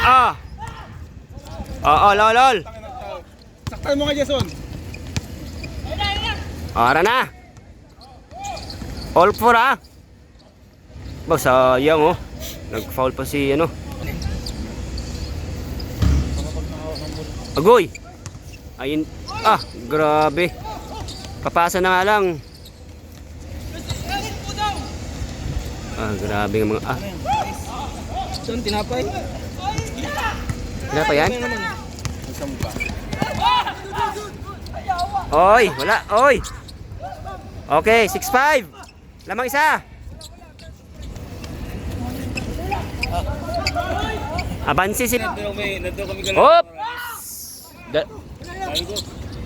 Ah. Oo, lol, lol. Saktan mo nga, Jason. Ara na. All four ah. Ba, sayang oh. Nag-foul pa si ano. Agoy. Ayun. Ah, grabe. Papasa na nga lang. Ah, grabe ang mga... Ah, Doon, tinapay. Wala pa yan? Oy, wala. Oy. Okay, 6-5. Lamang isa. Abansi si... Hop! Da- Sabi ko,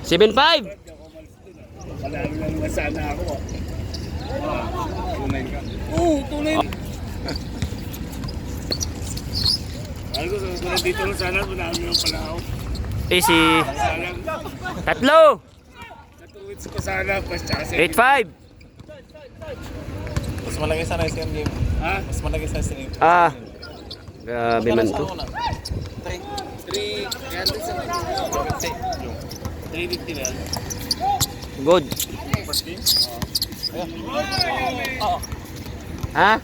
7-5. di ako umalis dun ah. Panalo lang naman sana ako ah. Ah, Tunay tunay. Sabi ko, kung nandito lang sana, panalo lang pala ako. Easy. Tatlo. Natuwits ko sana, pas tsaka sa 8-5. Mas malaki sana yung game. Ha? Mas malaki sana yung second game. Ah. Grabe man to. 3, kaya ito sa 350 na yan. Good. First game? Ha?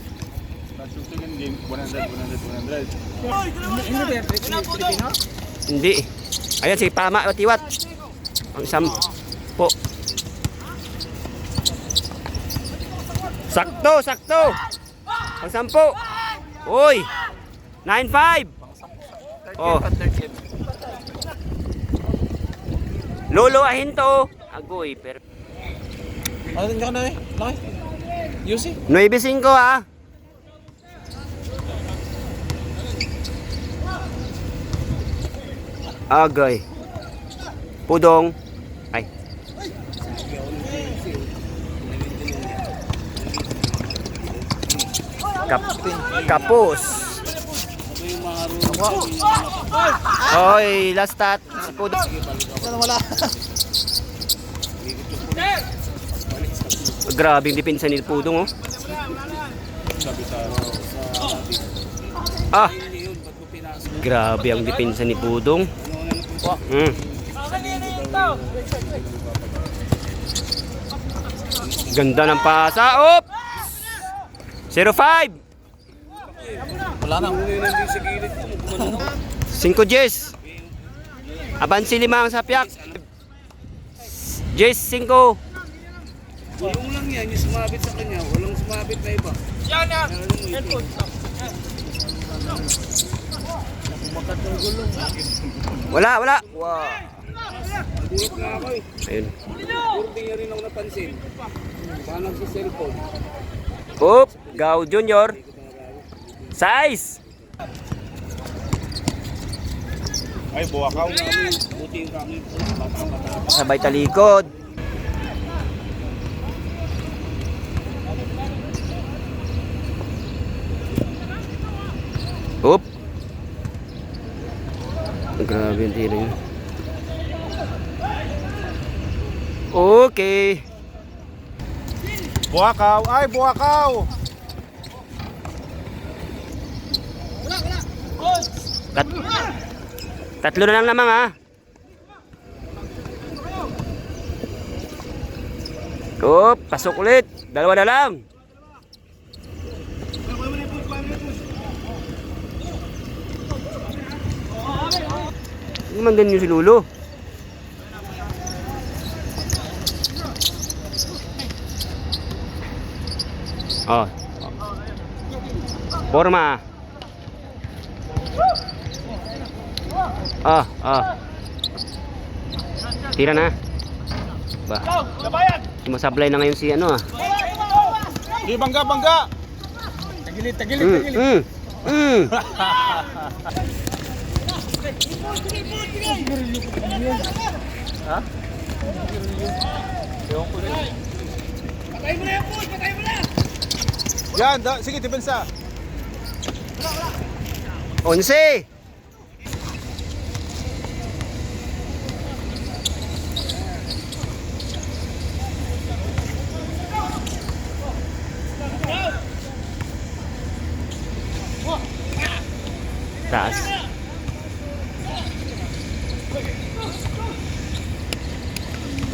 Game, 100, 100, 100. Hindi. Ayan si Pama Tiwat. Ang sampo. Sakto, sakto. Ang sampo. Uy. 9-5. Oh. Lolo ahinto. Agoy, pero Ano din ka na eh? Laki. Yusi. 9-5 ah. Agay. Pudong. Ay. Kap kapos. Oy, last stat. Si Pudong. Wala. Grabe yung depensa ni Pudong oh. Ah. Grabe ang depensa ni Pudong. Mm. Ganda ng pasa. Op! 0-5. Wala na. 5 Jess. Abansi lima ang sapyak. Jess 5. Gulong lang yan, yung sumabit sa kanya, walang sumabit na iba. Yan na! Wala, wala. Wow. Gulat nga ako eh. Ayun. Rin ako napansin. Baka nagsiselfone. Oop, Gaw Junior. Size. Ay, buwakaw. Buti yung kami. Bata-bata. Sabay talikod. Oop. Grabe yung tira niya. Okay. Buwakaw. Ay, buwakaw. Tat Tatlo na lang naman ha. Oop, pasok ulit. Dalawa na lang. Hindi man ganyan si Lolo. Oh. Forma. Ah, ah. Tira na. Ba. Sumasablay na ngayon si ano ah. Di, bangga, bangga. Tagilid, tagilid, Mm, tagilid. mm, mm. Ha? Ewan ko rin. Yan, da, sige, depensa. Onse.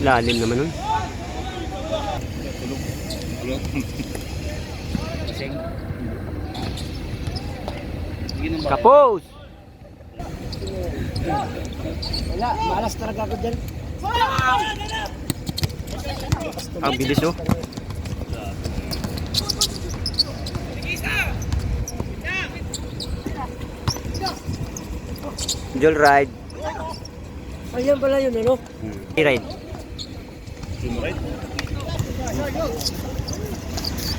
Lalim naman nun. Kapos! Wala, malas talaga ako dyan. Ang bilis oh. Joel ride. Ayan pala yun, ano? I-ride. Sumurite.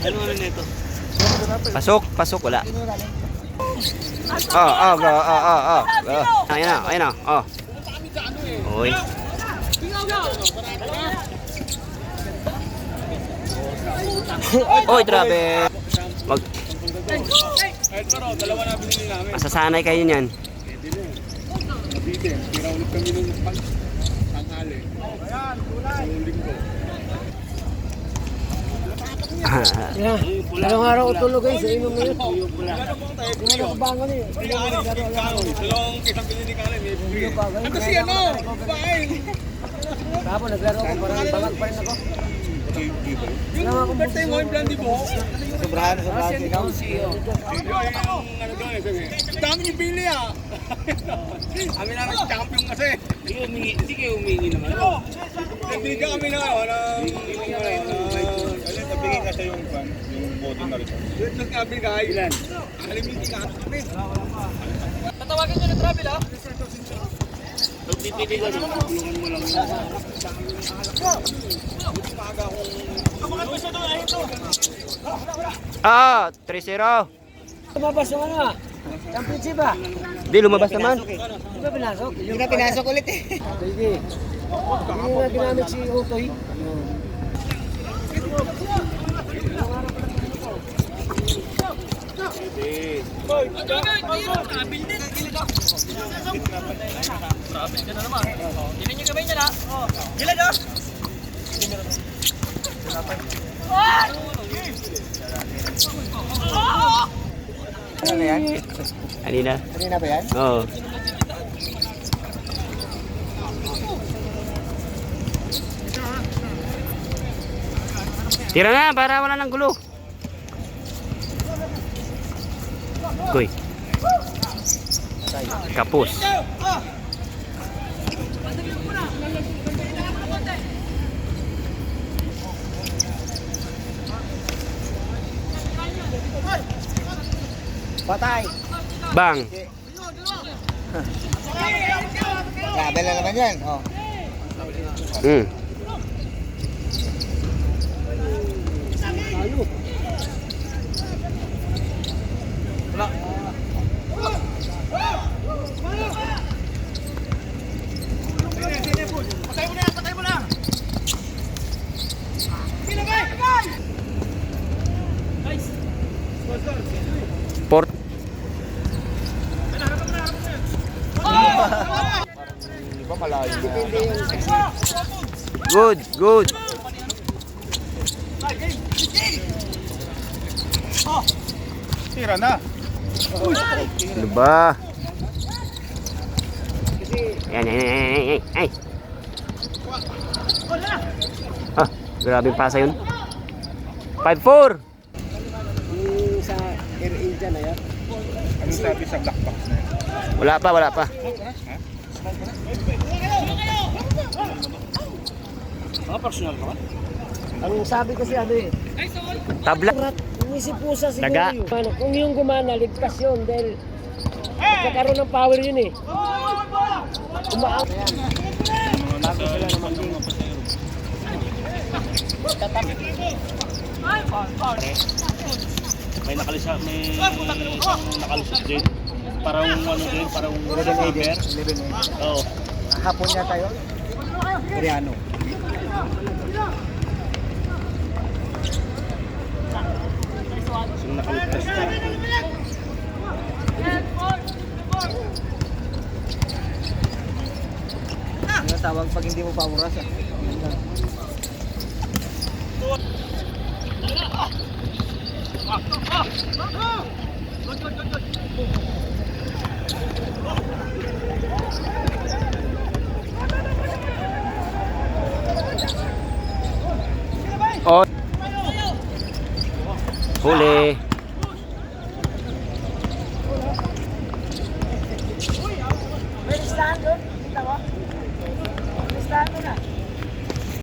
Ano ano nito? Pasok, pasok, wala. Oh, oh, go, oh, oh, oh. Go. Ayan na, ayan na, oh. Uy. Oy, grabe. Na namin. masasanay kayo niyan. Na. Mabitin. Tira ulit kami nung Yeah. Dalawang araw utulog kayo sa inom ngayon. Kung ano kabangon eh. Ano. Dalawang kitang binili ka rin. Ano kasi ano? Babaeng. Tapos naglaro ako, parang bangag pa rin ako. Yung birthday mo, yung blondie mo. Sobrahan, sobrahan ikaw. Yung ano doon eh, dami niyo bili ah. Kami namin champion kasi. Hindi kayo humingi naman. Hindi ka kami na ano. Alin, nabigay ka sa yung fan, yung boto na rin. Nagkabi ka ilan? Alam hindi ka kami. Pagpipili ka rin. Tulungan mo lang yun. Umaga kong Ah, 3-0. Lumabas yung ano ah. Championship ah. Di, lumabas naman. Hindi ba pinasok? Hindi na pinasok ulit eh. Sige. Hindi nga ginamit si Utoy. Ano na yan? Kanina. Kanina ba yan? Oo. Tira na para wala nang gulo. Koy. Kapos. Patay! Bang. Grabe na naman yan. Oh. Mm. Hindi yung Good, good. Tira na. Ano ba? Ayan, ayan, ayan, ayan, ayan, ay. Ah, grabe pasa yun. 5-4. yung sa Air India na yan. Ano sabi sa black box na yan? Wala pa, wala pa. Mga personal ka ba? Ang sabi kasi ano eh, Tabla. Rat, umisip pusa siguro Daga. yun. Ano, kung yung gumana, ligtas yun dahil magkakaroon ng power yun eh. Umaang. Bago sila naman din. may nakalisa may nakalusot din parang ano din parang golden egger 11 oo Hapon niya tayo? Koreano. Nakaligtas na Ano tawag pag hindi mo pa oras ah? Oh. Huli. May listahan doon.